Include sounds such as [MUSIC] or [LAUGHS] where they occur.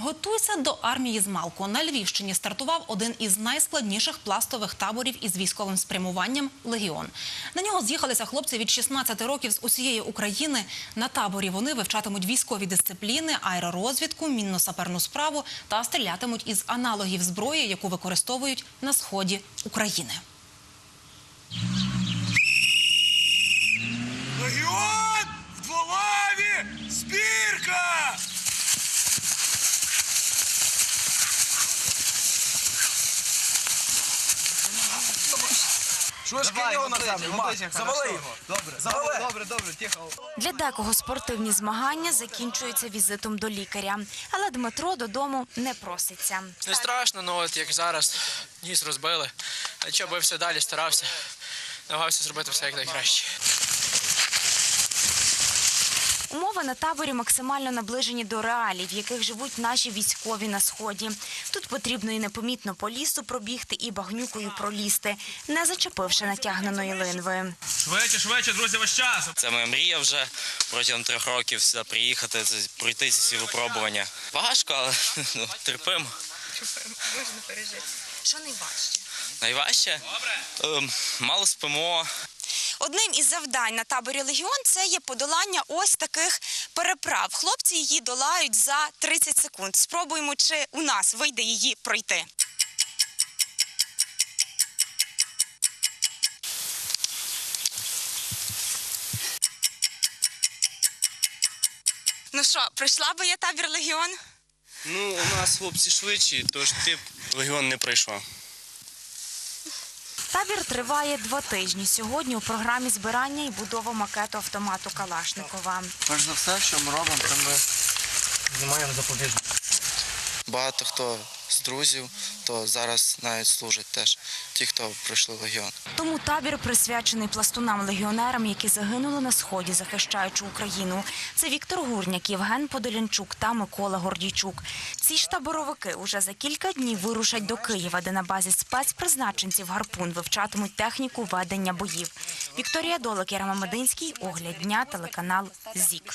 Готуйся до армії з малку. На Львівщині стартував один із найскладніших пластових таборів із військовим спрямуванням Легіон. На нього з'їхалися хлопці від 16 років з усієї України. На таборі вони вивчатимуть військові дисципліни, аеророзвідку, мінно-саперну справу та стрілятимуть із аналогів зброї, яку використовують на сході України. Легіон! В дволаві! Збірка! Чуєш, кинь його на землю, Мак, завали його. Добре, Завали. добре, добре, тихо. Для декого спортивні змагання закінчуються візитом до лікаря, але Дмитро додому не проситься. Не страшно, ну от як зараз ніс розбили. А що бився далі, старався. Намагався зробити все як найкраще. Умови на таборі максимально наближені до реалій, в яких живуть наші військові на сході. Тут потрібно і непомітно по лісу пробігти, і багнюкою пролізти, не зачепивши натягненої линви. Швидше, швидше, друзі, ваш час. Це моя мрія вже протягом трьох років сюди приїхати, пройти ці всі випробування. Важко, але [LAUGHS] ну, терпимо. Що найважче? Найважче ем, мало спимо. Одним із завдань на таборі Легіон це є подолання ось таких переправ. Хлопці її долають за 30 секунд. Спробуємо, чи у нас вийде її пройти. Ну що, пройшла би я табір Легіон? Ну, у нас хлопці швидші, тож ти легіон не пройшов. Табір триває два тижні. Сьогодні у програмі збирання і будова макету автомату Калашникова. Перш за все, що ми робимо, це ми знімаємо запобіжник. Багато хто з друзів, то зараз навіть служать теж ті, хто пройшли легіон. Тому табір присвячений пластунам-легіонерам, які загинули на сході, захищаючи Україну. Це Віктор Гурняк, Євген Подолянчук та Микола Гордійчук. Ці ж таборовики уже за кілька днів вирушать до Києва, де на базі спецпризначенців гарпун вивчатимуть техніку ведення боїв. Вікторія Долик, Ярема Мединський, огляд дня, телеканал ЗІК.